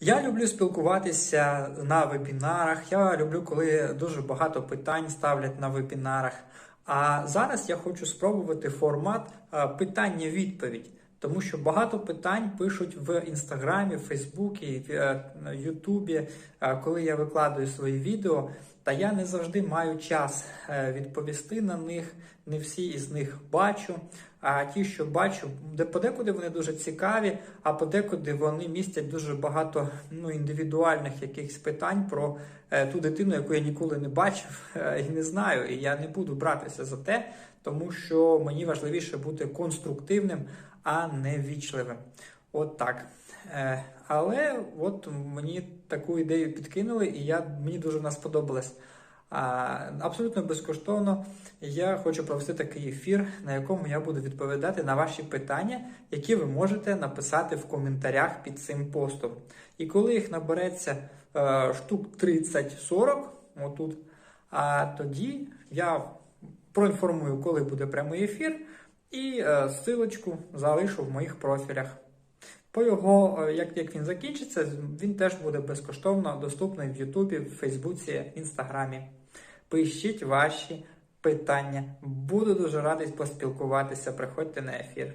Я люблю спілкуватися на вебінарах. Я люблю, коли дуже багато питань ставлять на вебінарах. А зараз я хочу спробувати формат е, питання-відповідь, тому що багато питань пишуть в інстаграмі, Фейсбуці, в е, Ютубі, е, коли я викладаю свої відео. Та я не завжди маю час відповісти на них. Не всі із них бачу. А ті, що бачу, де подекуди вони дуже цікаві, а подекуди вони містять дуже багато ну, індивідуальних якихось питань про е, ту дитину, яку я ніколи не бачив е, і не знаю. І я не буду братися за те, тому що мені важливіше бути конструктивним, а не вічливим. От так. Е, але от мені таку ідею підкинули, і я, мені дуже вона сподобалась. Абсолютно безкоштовно я хочу провести такий ефір, на якому я буду відповідати на ваші питання, які ви можете написати в коментарях під цим постом. І коли їх набереться е, штук 30-40, отут, а тоді я проінформую, коли буде прямий ефір, і е, ссилочку залишу в моїх профілях. По його, е, як, як він закінчиться, він теж буде безкоштовно доступний в Ютубі, в Фейсбуці, Інстаграмі. Пишіть ваші питання. Буду дуже радий поспілкуватися. Приходьте на ефір.